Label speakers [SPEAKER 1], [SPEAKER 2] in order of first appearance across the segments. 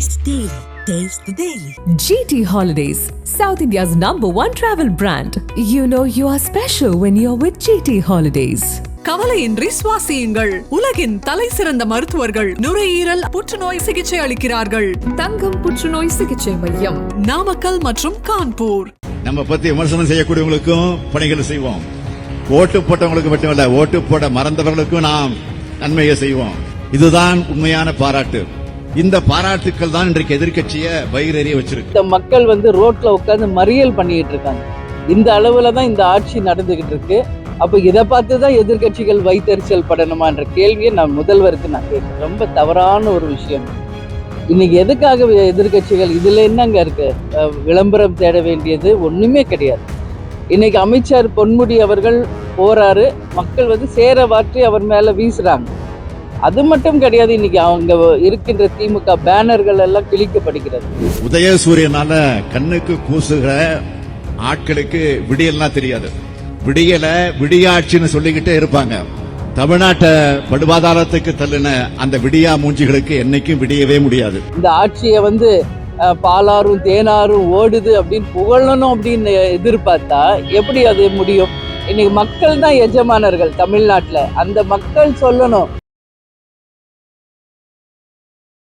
[SPEAKER 1] Taste Daily. Taste the Daily.
[SPEAKER 2] GT Holidays, South India's number one travel brand. You know you are special when you're with GT Holidays.
[SPEAKER 3] கவலையின்றி சுவாசியுங்கள் உலகின் தலை சிறந்த மருத்துவர்கள் நுரையீரல் புற்றுநோய் சிகிச்சை அளிக்கிறார்கள்
[SPEAKER 2] தங்கம் புற்றுநோய் சிகிச்சை மையம்
[SPEAKER 3] நாமக்கல் மற்றும் கான்பூர்
[SPEAKER 4] நம்ம பத்தி விமர்சனம் செய்யக்கூடியவங்களுக்கும் பணிகளை செய்வோம் ஓட்டு போட்டவங்களுக்கு மட்டுமல்ல ஓட்டு போட மறந்தவர்களுக்கும் நாம் நன்மையை செய்வோம் இதுதான் உண்மையான பாராட்டு இந்த பாராட்டுக்கள் தான் இன்றைக்கு எதிர்கட்சிய வயிறறிய வச்சிருக்கு.
[SPEAKER 5] இந்த மக்கள் வந்து ரோட்ல உட்காந்து மறியல் பண்ணிட்டு இருக்காங்க. இந்த அளவுல தான் இந்த ஆட்சி நடந்துகிட்டு இருக்கு. அப்ப இதை பார்த்து தான் எதிர்கட்சிகள் வைத்தறிச்சல் படணுமான்ற கேள்வியை நான் முதல்வருக்கு நான் கேட்கிறேன் ரொம்ப தவறான ஒரு விஷயம். இன்னைக்கு எதுக்காக எதிர்கட்சிகள் இதுல என்னங்க இருக்கு? விளம்பரம் தேட வேண்டியது ஒண்ணுமே கிடையாது. இன்னைக்கு அமைச்சர் பொன்முடி அவர்கள் போறாரு. மக்கள் வந்து சேர வாற்றி அவர் மேல வீசுறாங்க. அது மட்டும் கிடையாது இன்னைக்கு அவங்க இருக்கின்ற திமுக பேனர்கள் எல்லாம் கிழிக்கப்படுகிறது.
[SPEAKER 4] உதயசூரியனால கண்ணுக்கு கூசுகிற ஆட்களுக்கு விடியல்லாம் தெரியாது. விடியல விடியாட்சின்னு சொல்லிக்கிட்டே இருப்பாங்க. தமிழ்நாட்டை படுபாதாரத்துக்கு தள்ளின அந்த விடியா மூஞ்சிகளுக்கு என்னைக்கும் விடியவே முடியாது.
[SPEAKER 5] இந்த ஆட்சியை வந்து பாலாறும் தேனாரும் ஓடுது அப்படின்னு புகழணும் அப்படின்னு எதிர்பார்த்தா எப்படி அது முடியும்? இன்னைக்கு மக்கள் தான் எஜமானர்கள் தமிழ்நாட்டுல. அந்த மக்கள் சொல்லணும்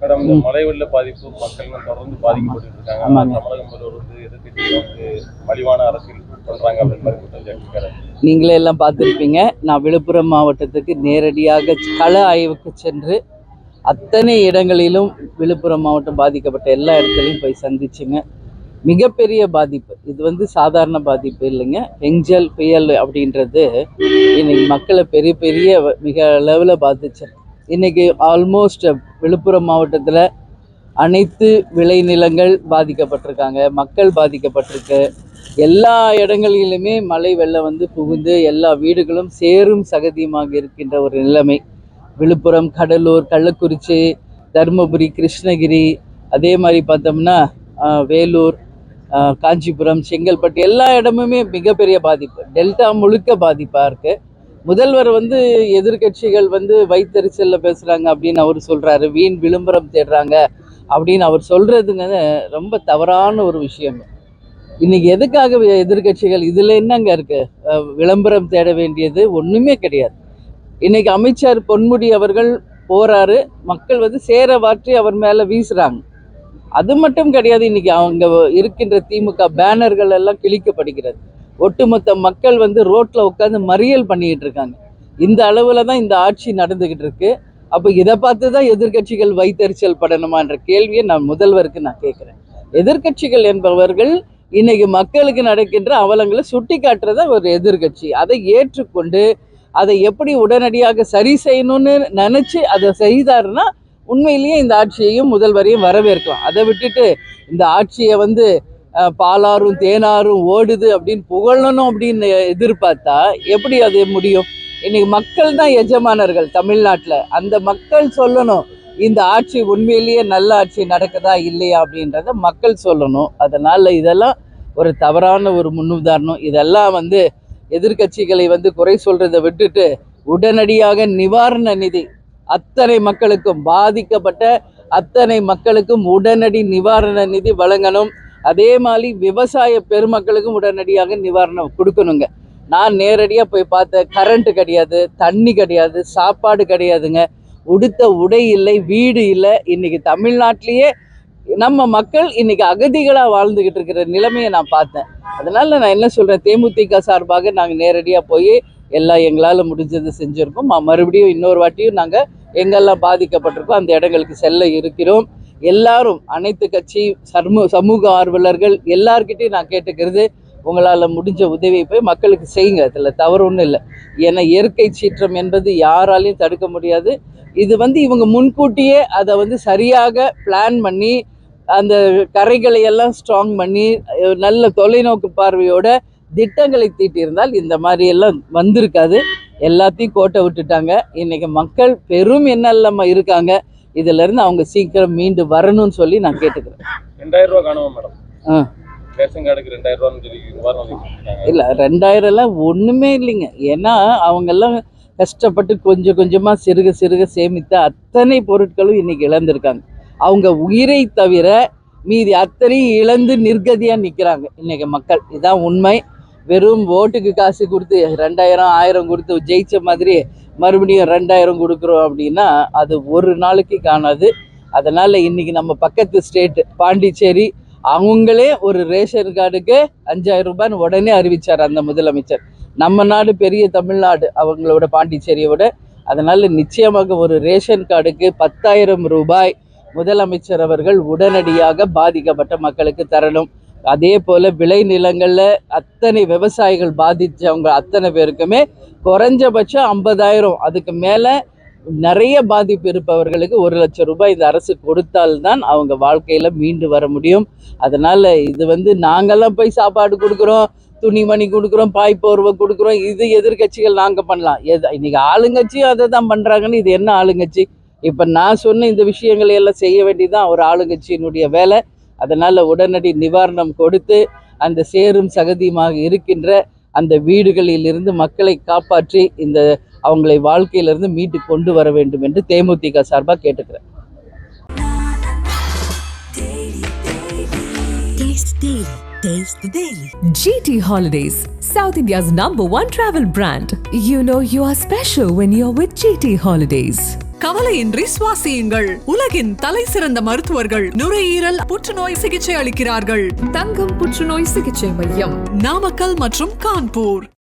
[SPEAKER 6] மேடம் இந்த மழை வெள்ள பாதிப்பு மக்கள் தொடர்ந்து பாதிக்கப்பட்டு இருக்காங்க. தமிழக முதல்வர் வந்து எதிர்க்கட்சிகள் வந்து மலிவான அரசியல் பண்றாங்க அப்படின்னு
[SPEAKER 5] நீங்களே எல்லாம் பார்த்துருப்பீங்க. நான் விழுப்புரம் மாவட்டத்துக்கு நேரடியாக கள ஆய்வுக்கு சென்று அத்தனை இடங்களிலும் விழுப்புரம் மாவட்டம் பாதிக்கப்பட்ட எல்லா இடத்துலையும் போய் சந்திச்சுங்க. மிகப்பெரிய பாதிப்பு. இது வந்து சாதாரண பாதிப்பு இல்லைங்க. பெஞ்சல் புயல் அப்படின்றது இன்னைக்கு மக்களை பெரிய பெரிய மிக அளவில் பாதிச்சு இன்றைக்கி ஆல்மோஸ்ட் விழுப்புரம் மாவட்டத்தில் அனைத்து விளைநிலங்கள் பாதிக்கப்பட்டிருக்காங்க. மக்கள் பாதிக்கப்பட்டிருக்கு. எல்லா இடங்களிலுமே மழை வெள்ளம் வந்து புகுந்து எல்லா வீடுகளும் சேரும் சகதியுமாக இருக்கின்ற ஒரு நிலைமை. விழுப்புரம் கடலூர் கள்ளக்குறிச்சி தருமபுரி கிருஷ்ணகிரி அதே மாதிரி பார்த்தோம்னா வேலூர் காஞ்சிபுரம் செங்கல்பட்டு எல்லா இடமுமே மிகப்பெரிய பாதிப்பு. டெல்டா முழுக்க பாதிப்பாக இருக்குது முதல்வர் வந்து எதிர்க்கட்சிகள் வந்து வைத்தறிச்சல்ல பேசுறாங்க அப்படின்னு அவர் சொல்றாரு. வீண் விளம்பரம் தேடுறாங்க அப்படின்னு அவர் சொல்றதுங்க ரொம்ப தவறான ஒரு விஷயம். இன்னைக்கு எதுக்காக எதிர்க்கட்சிகள் இதுல என்னங்க இருக்கு? விளம்பரம் தேட வேண்டியது ஒண்ணுமே கிடையாது. இன்னைக்கு அமைச்சர் பொன்முடி அவர்கள் போறாரு. மக்கள் வந்து சேர வாற்றி அவர் மேல வீசுறாங்க. அது மட்டும் கிடையாது இன்னைக்கு அவங்க இருக்கின்ற திமுக பேனர்கள் எல்லாம் கிழிக்கப்படுகிறது. ஒட்டுமொத்த மக்கள் வந்து ரோட்டில் உட்காந்து மறியல் பண்ணிக்கிட்டு இருக்காங்க. இந்த அளவில் தான் இந்த ஆட்சி நடந்துக்கிட்டு இருக்கு. அப்போ இதை பார்த்து தான் எதிர்க்கட்சிகள் வைத்தறிச்சல் படணுமான்ற கேள்வியை நான் முதல்வருக்கு நான் கேட்குறேன். எதிர்க்கட்சிகள் என்பவர்கள் இன்னைக்கு மக்களுக்கு நடக்கின்ற அவலங்களை சுட்டி காட்டுறத ஒரு எதிர்க்கட்சி அதை ஏற்றுக்கொண்டு அதை எப்படி உடனடியாக சரி செய்யணும்னு நினச்சி அதை செய்தாருன்னா உண்மையிலேயே இந்த ஆட்சியையும் முதல்வரையும் வரவேற்கலாம். அதை விட்டுட்டு இந்த ஆட்சியை வந்து பாலாறும் தேனாரும் ஓடுது அப்படின்னு புகழணும் அப்படின்னு எதிர்பார்த்தா எப்படி அது முடியும்? இன்னைக்கு மக்கள் தான் எஜமானர்கள் தமிழ்நாட்டில். அந்த மக்கள் சொல்லணும் இந்த ஆட்சி உண்மையிலேயே நல்ல ஆட்சி நடக்குதா இல்லையா அப்படின்றத மக்கள் சொல்லணும். அதனால் இதெல்லாம் ஒரு தவறான ஒரு முன்னுதாரணம். இதெல்லாம் வந்து எதிர்க்கட்சிகளை வந்து குறை சொல்றதை விட்டுட்டு உடனடியாக நிவாரண நிதி அத்தனை மக்களுக்கும் பாதிக்கப்பட்ட அத்தனை மக்களுக்கும் உடனடி நிவாரண நிதி வழங்கணும். அதே மாதிரி விவசாய பெருமக்களுக்கும் உடனடியாக நிவாரணம் கொடுக்கணுங்க. நான் நேரடியாக போய் பார்த்தேன் கரண்ட்டு கிடையாது தண்ணி கிடையாது சாப்பாடு கிடையாதுங்க. உடுத்த உடை இல்லை வீடு இல்லை. இன்னைக்கு தமிழ்நாட்டிலேயே நம்ம மக்கள் இன்னைக்கு அகதிகளாக வாழ்ந்துகிட்டு இருக்கிற நிலைமையை நான் பார்த்தேன். அதனால நான் என்ன சொல்கிறேன் தேமுதிக சார்பாக நாங்கள் நேரடியாக போய் எல்லாம் எங்களால் முடிஞ்சதை செஞ்சுருக்கோம். மறுபடியும் இன்னொரு வாட்டியும் நாங்கள் எங்கெல்லாம் பாதிக்கப்பட்டிருக்கோம் அந்த இடங்களுக்கு செல்ல இருக்கிறோம். எல்லாரும் அனைத்து கட்சி சர்மு சமூக ஆர்வலர்கள் எல்லார்கிட்டையும் நான் கேட்டுக்கிறது உங்களால் முடிஞ்ச உதவியை போய் மக்களுக்கு செய்யுங்க. அதில் தவறு ஒன்றும் இல்லை. ஏன்னா இயற்கை சீற்றம் என்பது யாராலையும் தடுக்க முடியாது. இது வந்து இவங்க முன்கூட்டியே அதை வந்து சரியாக பிளான் பண்ணி அந்த கரைகளை எல்லாம் ஸ்ட்ராங் பண்ணி நல்ல தொலைநோக்கு பார்வையோட திட்டங்களை தீட்டியிருந்தால் இந்த மாதிரி எல்லாம் வந்திருக்காது. எல்லாத்தையும் கோட்டை விட்டுட்டாங்க. இன்னைக்கு மக்கள் பெரும் எண்ணல்லமா இருக்காங்க. இதுல இருந்து அவங்க சீக்கிரம் மீண்டு வரணும்னு சொல்லி நான் கேட்டுக்கிறேன்.
[SPEAKER 6] ரெண்டாயிரம் ரூபாய் காணுமா மேடம்?
[SPEAKER 5] ஆ.
[SPEAKER 6] ரேஷன் கார்டுக்கு ரெண்டாயிரம் ரூபான்னு சொல்லி
[SPEAKER 5] இல்ல ரெண்டாயிரம் எல்லாம் ஒண்ணுமே இல்லைங்க. ஏன்னா அவங்க எல்லாம் கஷ்டப்பட்டு கொஞ்சம் கொஞ்சமா சிறுக சிறுக சேமித்த அத்தனை பொருட்களும் இன்னைக்கு இழந்திருக்காங்க. அவங்க உயிரை தவிர மீதி அத்தனையும் இழந்து நிர்கதியா நிக்கிறாங்க இன்னைக்கு மக்கள். இதான் உண்மை. வெறும் ஓட்டுக்கு காசு கொடுத்து ரெண்டாயிரம் ஆயிரம் கொடுத்து ஜெயிச்ச மாதிரி மறுபடியும் ரெண்டாயிரம் கொடுக்குறோம் அப்படின்னா அது ஒரு நாளைக்கு காணாது. அதனால் இன்னைக்கு நம்ம பக்கத்து ஸ்டேட் பாண்டிச்சேரி அவங்களே ஒரு ரேஷன் கார்டுக்கு அஞ்சாயிரம் ரூபான்னு உடனே அறிவித்தார் அந்த முதலமைச்சர். நம்ம நாடு பெரிய தமிழ்நாடு அவங்களோட பாண்டிச்சேரியோட. அதனால் நிச்சயமாக ஒரு ரேஷன் கார்டுக்கு பத்தாயிரம் ரூபாய் முதலமைச்சர் அவர்கள் உடனடியாக பாதிக்கப்பட்ட மக்களுக்கு தரணும். அதே போல் விளை நிலங்களில் அத்தனை விவசாயிகள் பாதித்தவங்க அத்தனை பேருக்குமே குறைஞ்சபட்சம் ஐம்பதாயிரம். அதுக்கு மேலே நிறைய பாதிப்பு இருப்பவர்களுக்கு ஒரு லட்சம் ரூபாய் இந்த அரசு கொடுத்தால்தான் அவங்க வாழ்க்கையில் மீண்டு வர முடியும். அதனால் இது வந்து நாங்கெல்லாம் போய் சாப்பாடு கொடுக்குறோம் துணிமணி கொடுக்குறோம் பாய் போர்வை கொடுக்குறோம். இது எதிர்க்கட்சிகள் நாங்கள் பண்ணலாம். எது இன்னைக்கு ஆளுங்கட்சியும் அதை தான் பண்ணுறாங்கன்னு இது என்ன ஆளுங்கட்சி? இப்போ நான் சொன்ன இந்த விஷயங்களை எல்லாம் செய்ய வேண்டியதுதான் ஒரு ஆளுங்கட்சியினுடைய வேலை. அதனால் உடனடி நிவாரணம் கொடுத்து அந்த சேரும் சகதியுமாக இருக்கின்ற அந்த வீடுகளிலிருந்து மக்களை காப்பாற்றி இந்த அவங்களை வாழ்க்கையிலிருந்து மீட்டு கொண்டு வர வேண்டும் என்று தேமுதிக சார்பாக கேட்டுக்கிறேன்
[SPEAKER 2] GT Holidays, South India's number one travel brand. You know you are special when you're with GT Holidays.
[SPEAKER 3] கவலையின்றி சுவாசியுங்கள். உலகின் தலை சிறந்த மருத்துவர்கள் நுரையீரல் புற்றுநோய் சிகிச்சை அளிக்கிறார்கள்.
[SPEAKER 2] தங்கம் புற்றுநோய் சிகிச்சை மையம்
[SPEAKER 3] நாமக்கல் மற்றும் கான்பூர்.